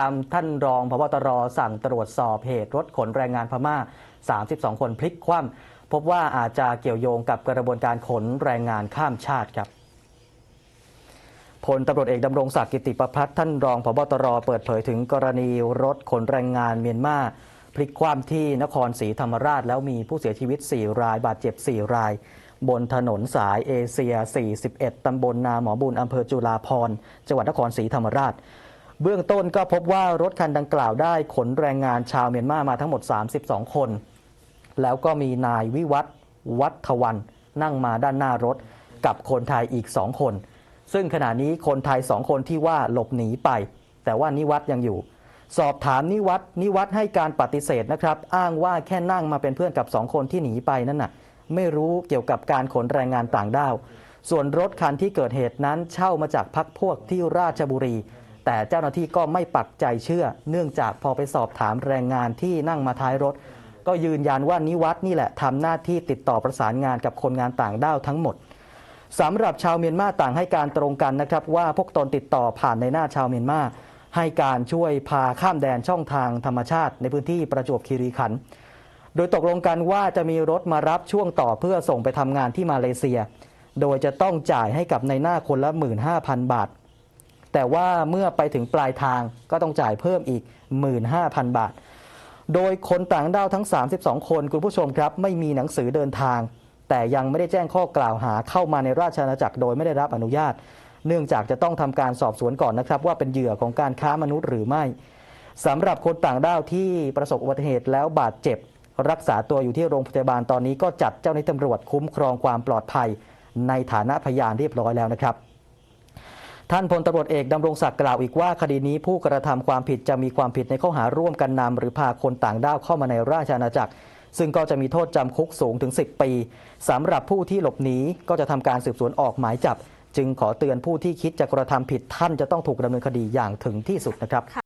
ตามท่านรองพบตรสั่งตรวจสอบเหตุรถขนแรงงานพม่า 32 คนพลิกคว่ำพบว่าอาจจะเกี่ยวโยงกับกระบวนการขนแรงงานข้ามชาติครับพลตำรวจเอกดำรงศักดิ์กิติประพัฒน์ท่านรองพบตรเปิดเผยถึงกรณีรถขนแรงงานเมียนมาพลิกคว่ำที่นครศรีธรรมราช แล้วมีผู้เสียชีวิต 4 ราย บาดเจ็บ 4 ราย บนถนนสายเอเชีย 41 ตำบลนาหมอบุญอำเภอจุฬาภรจังหวัดนครศรีธรรมราช เบื้องต้นก็พบว่ารถคันดังกล่าวได้ขนแรงงานชาวเมียนมามาทั้งหมด 32 คน แล้วก็มีนายวิวัฒวัฒวันนั่งมาด้านหน้ารถกับคนไทยอีก 2 คน ซึ่งขณะนี้คนไทย 2 คนที่ว่าหลบหนีไป แต่ว่านิวัฒยังอยู่ สอบถามนิวัฒนิวัฒให้การปฏิเสธนะครับ อ้างว่าแค่นั่งมาเป็นเพื่อนกับ 2 คนที่หนีไปนั่นน่ะไม่รู้เกี่ยวกับการขนแรงงานต่างด้าว ส่วนรถคันที่เกิดเหตุนั้นเช่ามาจากพักพวกที่ราชบุรี แต่เจ้าหน้าที่ก็ไม่ปักใจเชื่อ เนื่องจากพอไปสอบถามแรงงานที่นั่งมาท้ายรถ ก็ยืนยันว่านิวัฒน์นี่แหละทำหน้าที่ติดต่อประสานงานกับคนงานต่างด้าวทั้งหมดสำหรับชาวเมียนมาต่างให้การตรงกันนะครับ ว่าพวกตนติดต่อผ่านในหน้าชาวเมียนมาให้การช่วยพาข้ามแดนช่องทางธรรมชาติในพื้นที่ประจวบคีรีขันธ์โดยตกลงกันว่าจะมีรถมารับช่วงต่อเพื่อส่งไปทำงานที่มาเลเซีย โดยจะต้องจ่ายให้กับในหน้าคนละ 15,000 บาท แต่ว่าเมื่อไปถึงปลายทางก็ต้องจ่ายเพิ่มอีก 15,000 บาท โดยคนต่างด้าวทั้ง 32 คนคุณผู้ชมครับ ไม่มีหนังสือเดินทาง แต่ยังไม่ได้แจ้งข้อกล่าวหาเข้ามาในราชอาณาจักรโดยไม่ได้รับอนุญาต เนื่องจากจะต้องทำการสอบสวนก่อนนะครับว่าเป็นเหยื่อของการค้ามนุษย์หรือไม่สำหรับคนต่างด้าวที่ประสบอุบัติเหตุแล้วบาดเจ็บ รักษาตัวอยู่ที่โรงพยาบาลตอนนี้ก็จัดเจ้าหน้าที่ตำรวจคุ้มครองความปลอดภัย ในฐานะพยานเรียบร้อยแล้วนะครับ ท่านพลตำรวจเอกดำรงศักดิ์กล่าวอีกว่าคดีนี้ผู้กระทำความผิดจะมีความผิดในข้อหาร่วมกันนำหรือพาคนต่างด้าวเข้ามาในราชอาณาจักร ซึ่งก็จะมีโทษจำคุกสูงถึง 10 ปีสำหรับผู้ที่หลบหนีก็จะทำการสืบสวนออกหมายจับ จึงขอเตือนผู้ที่คิดจะกระทำผิดท่านจะต้องถูกดำเนินคดีอย่างถึงที่สุดนะครับ